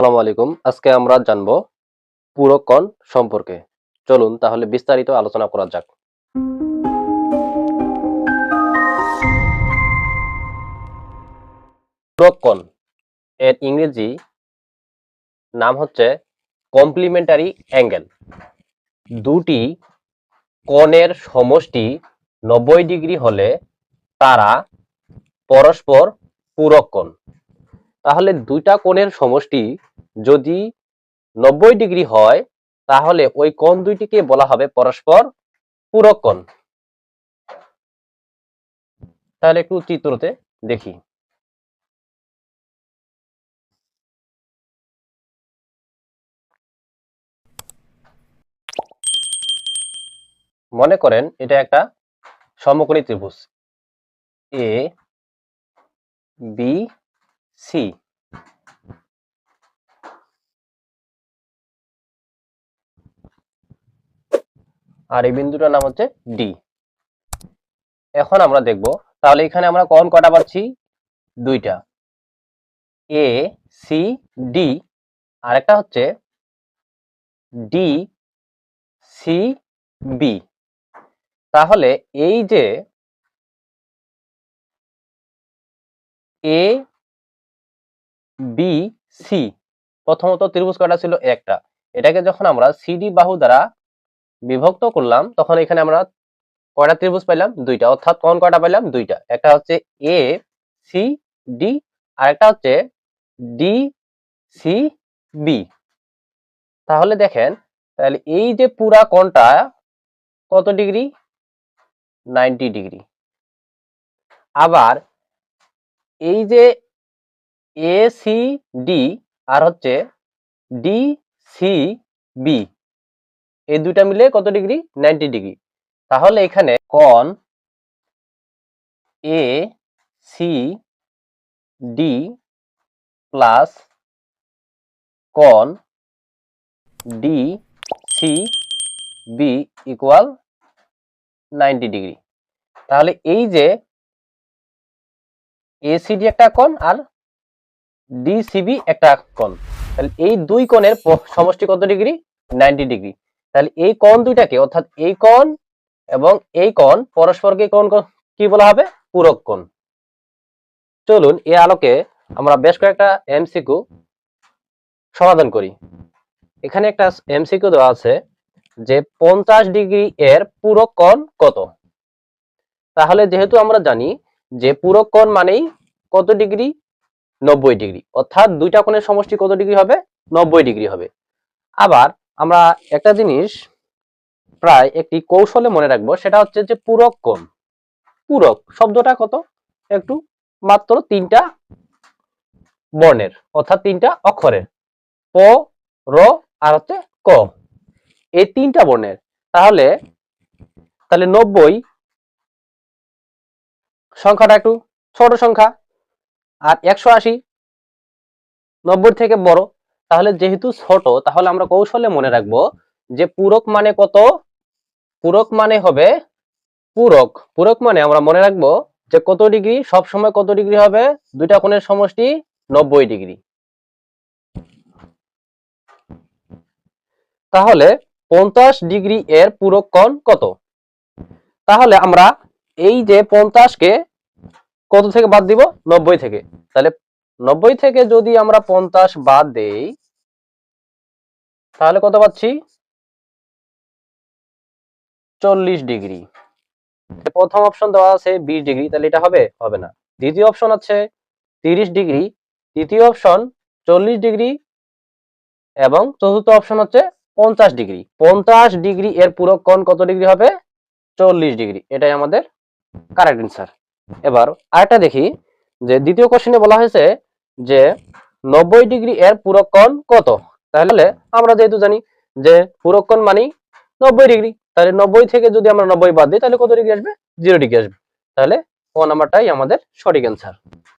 আসসালামু আলাইকুম। আজকে আমরা জানব পুরকণ সম্পর্কে। চলুন তাহলে বিস্তারিত আলোচনা করা যাক। পুরকণ, এর ইংরেজি নাম হচ্ছে কমপ্লিমেন্টারি অ্যাঙ্গেল দুটি কোণের সমষ্টি নব্বই ডিগ্রি হলে তারা পরস্পর পূরক কোণ তাহলে দুইটা কোণের সমষ্টি যদি নব্বই ডিগ্রি হয়, তাহলে ওই কোণ দুইটিকে বলা হবে পরস্পর পূরক কোণ। তাহলে একটু চিত্রতে দেখি। মনে করেন এটা একটা সমকোণী ত্রিভুজ। A B C. আর এই বিন্দুটার নাম হচ্ছে ডি। এখন আমরা দেখব, তাহলে এখানে আমরা কোণ কটা পাচ্ছি? দুইটা। এ, সি, ডি। আর একটা হচ্ছে ডি, সি, বি। তাহলে এই যে এ বি সি প্রথমত ত্রিভুজ কটা ছিল একটা। এটাকে যখন আমরা সিডি বাহু দ্বারা বিভক্ত করলাম, তখন এখানে আমরা কয়টা ত্রিভুজ পাইলাম? দুইটা। অর্থাৎ কোন কয়টা পাইলাম? দুইটা। একটা হচ্ছে এ সি ডি আর একটা হচ্ছে ডি সি বি তাহলে দেখেন, তাহলে এই যে পুরা কোণটা কত ডিগ্রি? Ninety degree. আবার এই যে এ সি ডি আর হচ্ছে ডি সি বি এই দুটা মিলে কত ডিগ্রি? Ninety degree. তাহলে এখানে কোণ এ সি ডি প্লাস কোণ D C B equal ninety degree. তাহলে এই যে এসিডি একটা কোণ আর ডিসিবি একটা কোণ। তাহলে এই দুই কোণের সমষ্টি কত ডিগ্রি? Ninety degree. তাহলে এই কোণ দুইটাকে, অর্থাৎ এই কোণ এবং এই কোণ, পরস্পরকে কোণ কি বলা হবে? পূরক কোণ। চলুন এই আলোকে আমরা বেশ কয়েকটা এমসিকিউ সমাধান করি। এখানে একটা এমসিকিউ দেওয়া আছে যে পঞ্চাশ ডিগ্রি এর পূরক কোণ কত? তাহলে যেহেতু আমরা জানি যে পূরক কোণ মানেই কত ডিগ্রি? নব্বই ডিগ্রি। অর্থাৎ দুইটা কোণের সমষ্টি কত ডিগ্রি হবে? নব্বই ডিগ্রি হবে। আবার আমরা একটা জিনিস প্রায় একটি কৌশলে মনে রাখব, সেটা হচ্ছে যে পূরক কোণ। পূরক শব্দটা কত? একটু মাত্র তিনটা বর্ণের, অর্থাৎ তিনটা অক্ষরের। প, র, আর হচ্ছে ক। এই তিনটা বর্ণের। তাহলে তাহলে নব্বই সংখ্যাটা একটু ছোট সংখ্যা। আর একশো আশি, নব্বই থেকে বড়, তাহলে যেহেতু ছোট, তাহলে আমরা কৌশলে মনে রাখব যে পূরক মানে কত? পূরক মানে হবে পূরক। পূরক মানে আমরা মনে রাখব যে কত ডিগ্রি? সব সময় কত ডিগ্রি হবে? দুইটা কোণের সমষ্টি নব্বই ডিগ্রি। তাহলে পঞ্চাশ ডিগ্রি এর পূরক কোণ কত? তাহলে আমরা এই যে পঞ্চাশকে কত থেকে বাদ দিব? নব্বই থেকে। তাহলে নব্বই থেকে যদি আমরা পঞ্চাশ বাদ দেই, তাহলে কত পাচ্ছি? চল্লিশ ডিগ্রি। প্রথম অপশন দেওয়া আছে বিশ ডিগ্রি, তাহলে এটা হবে? হবে না। দ্বিতীয় অপশন আছে তিরিশ ডিগ্রি। তৃতীয় অপশন চল্লিশ ডিগ্রি এবং চতুর্থ অপশন হচ্ছে পঞ্চাশ ডিগ্রি। পঞ্চাশ ডিগ্রি এর পুরো কত ডিগ্রি হবে? চল্লিশ ডিগ্রি। এটাই আমাদের কারেক্ট অ্যান্সার এবার আরেকটা দেখি, যে দ্বিতীয় কোশ্চেনে বলা হয়েছে যে নব্বই ডিগ্রি এর পুরক্ষণ কত? তাহলে আমরা যেহেতু জানি যে পুরক্ষণ মানে নব্বই ডিগ্রি, তাহলে নব্বই থেকে যদি আমরা নব্বই বাদ দিই, তাহলে কত ডিগ্রি আসবে? জিরো ডিগ্রি আসবে। তাহলে ও নাম্বারটাই আমাদের সঠিক অ্যান্সার